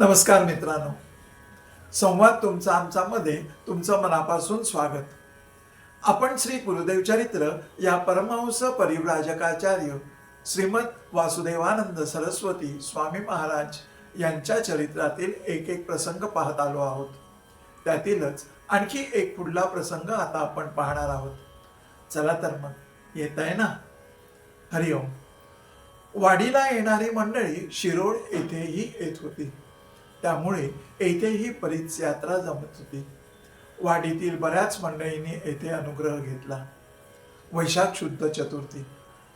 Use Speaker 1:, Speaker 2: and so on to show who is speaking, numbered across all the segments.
Speaker 1: नमस्कार मित्रांनो. संवाद तुमचा आमचामध्ये तुमचं मनापासून स्वागत. आपण श्री गुरुदेव चरित्र या परमहंस परिव्राजकाचार्य श्रीमद वासुदेवानंद सरस्वती स्वामी महाराज यांच्या चरित्रातील एक एक प्रसंग पाहत आलो आहोत. त्यातीलच आणखी एक पुढला प्रसंग आता आपण पाहणार आहोत. चला तर मग येत आहे ना? हरिओम. वाडीला येणारी मंडळी शिरोड येथेही येत होती. त्यामुळे येथेही परीच यात्रा जमत होती. वाडीतील बऱ्याच मंडळींनी येथे अनुग्रह घेतला. वैशाख शुद्ध चतुर्थी.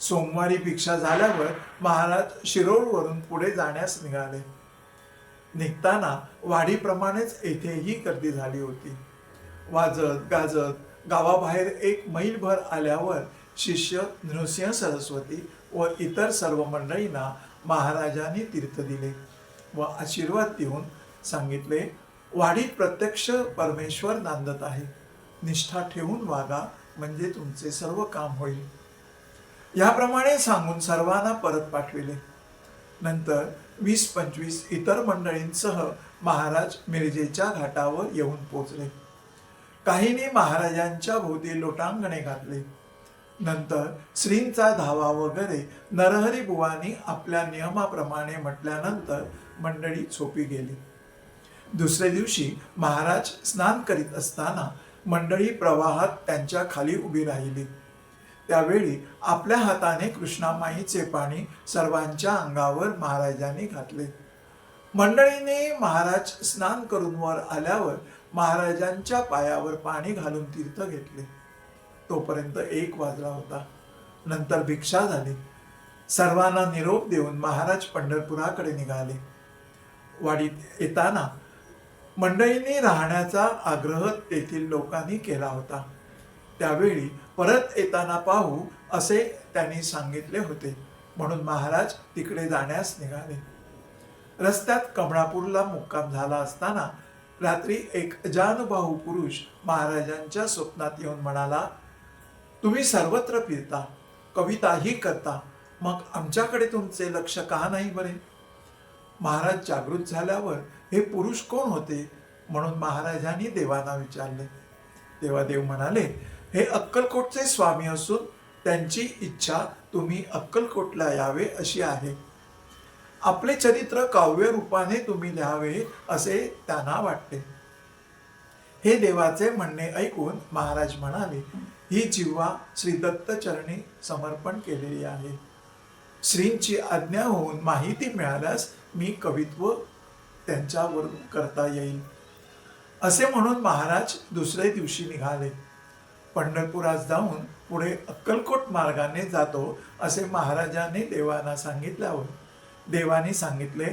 Speaker 1: सोमवारी भिक्षा झाल्यावर महाराज शिरोळवरून पुढे जाण्यास निघाले. निघताना वाडीप्रमाणेच येथेही गर्दी झाली होती. वाजत गाजत गावाबाहेर एक मैलभर आल्यावर शिष्य नृसिंह सरस्वती व इतर सर्व मंडळींना महाराजांनी तीर्थ दिले. व आशीर्वाद देऊन सांगितले वाढीत प्रत्यक्ष परमेश्वर नांदत आहे. निष्ठा ठेवून वागा म्हणजे तुमचे सर्व काम होईल. याप्रमाणे सांगून सर्वांना परत पाठविले. नंतर वीस पंचवीस इतर मंडळींसह महाराज मिरजेच्या घाटावर येऊन पोचले. काहींनी महाराजांच्या भोवती लोटांगणे घातले. नंतर श्रींचा धावा वगैरे नरहरी बुवानी आपल्या नियमाप्रमाणे म्हटल्यानंतर मंडळी झोपी गेली. दुसऱ्या दिवशी महाराज स्नान करीत असताना मंडळी प्रवाहात त्यांच्या खाली उभी राहिली. त्यावेळी आपल्या हाताने कृष्णामाईचे पाणी सर्वांच्या अंगावर महाराजांनी घातले. मंडळीने महाराज स्नान करून वर आल्यावर महाराजांच्या पायावर पाणी घालून तीर्थ घेतले. तोपर्यंत एक वाजला होता. नंतर भिक्षा झाली सर्वांना निरोप देऊन महाराज पंढरपुराकडे निघाले. वाडीत येताना मंडळींनी राहण्याचा आग्रह तेथील लोकांनी केला होता. त्यावेळी परत येताना पाहू असे त्यांनी सांगितले होते. म्हणून महाराज तिकडे जाण्यास निघाले. रस्त्यात कमळापूरला मुक्काम झाला असताना रात्री एक जानबाहू पुरुष महाराजांच्या स्वप्नात येऊन म्हणाला तुम्ही सर्वत्र फिरता कविताही करता मग आमच्याकडे तुमचे लक्ष का नाही बरे? महाराज जागृत झाल्यावर हे पुरुष कोण होते? म्हणून महाराजांनी देवांना विचारले. तेव्हा देव म्हणाले हे अक्कलकोटचे स्वामी असून त्यांची इच्छा तुम्ही अक्कलकोटला यावे अशी आहे. आपले चरित्र काव्य रूपाने तुम्ही लिहावे असे त्यांना वाटते. हे देवाचे म्हणणे ऐकून महाराज म्हणाले ही जिव्हा श्री दत्तचरणी समर्पण केलेली आहे. श्रींची आज्ञा होऊन माहिती मिळाल्यास मी कवित्व त्यांच्यावरून करता येईल. असे म्हणून महाराज दुसऱ्या दिवशी निघाले. पंढरपुरात जाऊन पुढे अक्कलकोट मार्गाने जातो असे महाराजांनी देवांना सांगितल्यावर देवाने सांगितले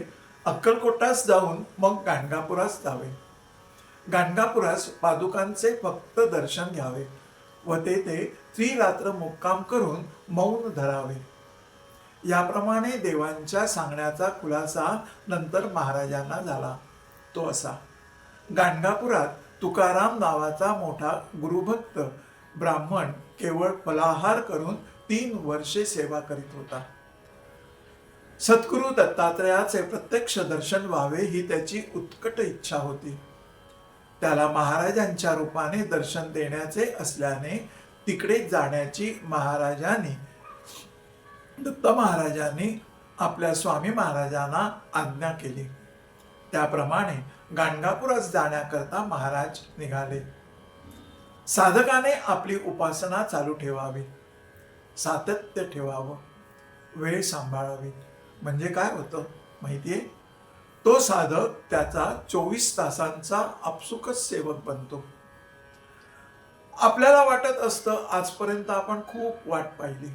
Speaker 1: अक्कलकोटास जाऊन मग गाणगापुरास जावे. गाणगापुरास पादुकांचे फक्त दर्शन घ्यावे. व तेथे त्रिरात्र मुक्काम करून मौन धरावे. याप्रमाणे देवांच्या सांगण्याचा खुलासा नंतर महाराजांना झाला. तो असा गाणगापुरात तुकाराम नावाचा मोठा गुरुभक्त ब्राह्मण केवळ फलाहार करून तीन वर्षे सेवा करीत होता. सद्गुरु दत्तात्रयाचे प्रत्यक्ष दर्शन व्हावे ही त्याची उत्कट इच्छा होती. त्याला महाराजांच्या रूपाने दर्शन देण्याचे असल्याने तिकडे जाण्याची महाराजांनी दत्त महाराजांनी आपल्या स्वामी महाराजांना आज्ञा केली. त्याप्रमाणे गाणगापुरात जाण्याकरता महाराज निघाले. साधकाने आपली उपासना चालू ठेवावी सातत्य ठेवावं वेळ सांभाळावी. म्हणजे काय होतं? माहितीये? तो साधक त्याचा चोवीस तासांचा आपसुकच सेवक बनतो. आपल्याला वाटत असतं आजपर्यंत आपण खूप वाट पाहिली.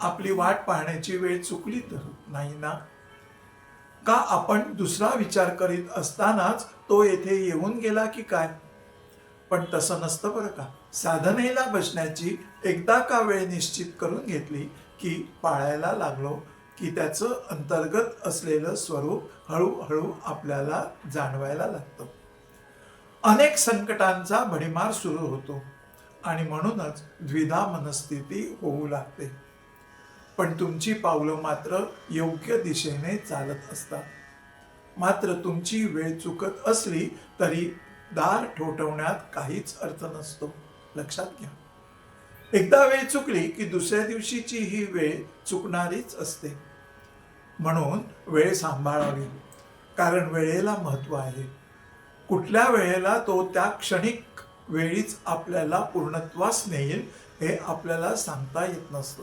Speaker 1: आपली वाट पाहण्याची वेळ चुकली तर नाही ना? का आपण दुसरा विचार करीत असतानाच तो येथे येऊन गेला की काय? पण तसं नसतं बरं का. साधनेला बसण्याची एकदा का वेळ निश्चित करून घेतली की पाळायला लागलो की त्याचं अंतर्गत असलेलं स्वरूप हळूहळू आपल्याला जाणवायला लागतं. अनेक संकटांचा भडीमार सुरू होतो आणि म्हणूनच द्विधा मनस्थिती होऊ लागते. पण तुमची पावलं मात्र योग्य दिशेने चालत असतात. मात्र तुमची वेळ चुकत असली तरी दार ठोठवण्यात काहीच अर्थ नसतो. लक्षात घ्या. एकदा वेळ चुकली की दुसऱ्या दिवशीची ही वेळ चुकणारीच असते. म्हणून वेळ सांभाळावी कारण वेळेला महत्त्व आहे. कुठल्या वेळेला तो त्या क्षणिक वेळीच आपल्याला पूर्णत्वास नेईल हे आपल्याला सांगता येत नसतं.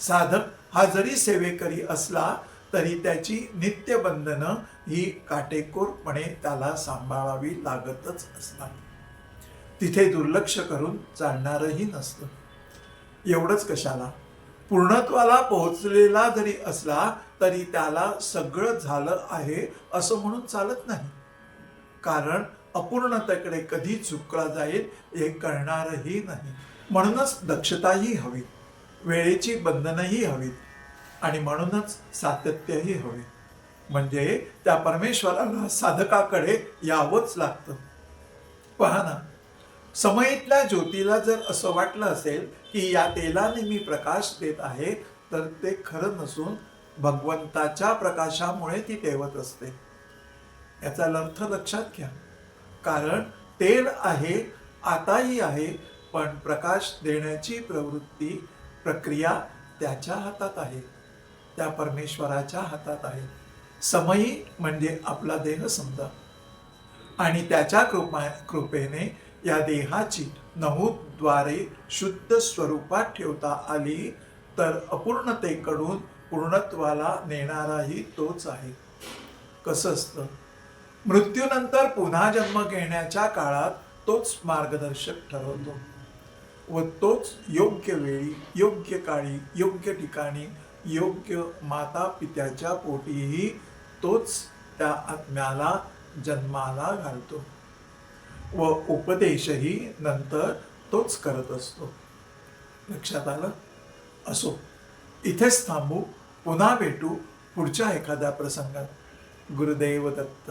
Speaker 1: साधक हा जरी सेवेकरी असला तरी त्याची नित्यबंधनं ही काटेकोरपणे त्याला सांभाळावी लागतच असतात. तिथे दुर्लक्ष करून चालणारही नसतं. एवढंच कशाला? पूर्णत्वाला पोहोचलेला जरी असला तरी त्याला सगळं झालं आहे असं म्हणून चालत नाही. कारण अपूर्णतेकडे कधी चुकला जाईल हे कळणारही नाही. म्हणूनच दक्षताही हवी वेळेची बंधनही हवीत आणि म्हणूनच सातत्यही हवे. म्हणजे त्या परमेश्वराला साधकाकडे यावंच लागतं. पहा ना समयीतल्या ज्योतीला जर असं वाटलं असेल की या तेलाने मी प्रकाश देत आहे तर ते खरं नसून भगवंताच्या प्रकाशामुळे ती तेवत असते. याचा अर्थ लक्षात घ्या. कारण तेल आहे आताही आहे पण प्रकाश देण्याची प्रवृत्ती प्रक्रिया त्याच्या हातात आहे. त्या परमेश्वराच्या हातात आहे. समयी म्हणजे आपला देह समजा. आणि त्याच्या कृपा कृपेने या देहाची नमूद्वारे शुद्ध स्वरूपात ठेवता आली तर अपूर्णतेकडून पूर्णत्वाला नेणाराही तोच आहे. कसं असतं? मृत्यूनंतर पुन्हा जन्म घेण्याच्या काळात तोच मार्गदर्शक ठरवतो. व तोच योग्य वेळी योग्य काळी योग्य ठिकाणी योग्य माता पित्याच्या पोटीही तोच त्या आत्म्याला जन्माला घालतो. व उपदेशही नंतर तोच करत असतो. लक्षात आलं? असो इथेच थांबू पुन्हा भेटू पुढच्या एखाद्या प्रसंगात. गुरुदेव दत्त.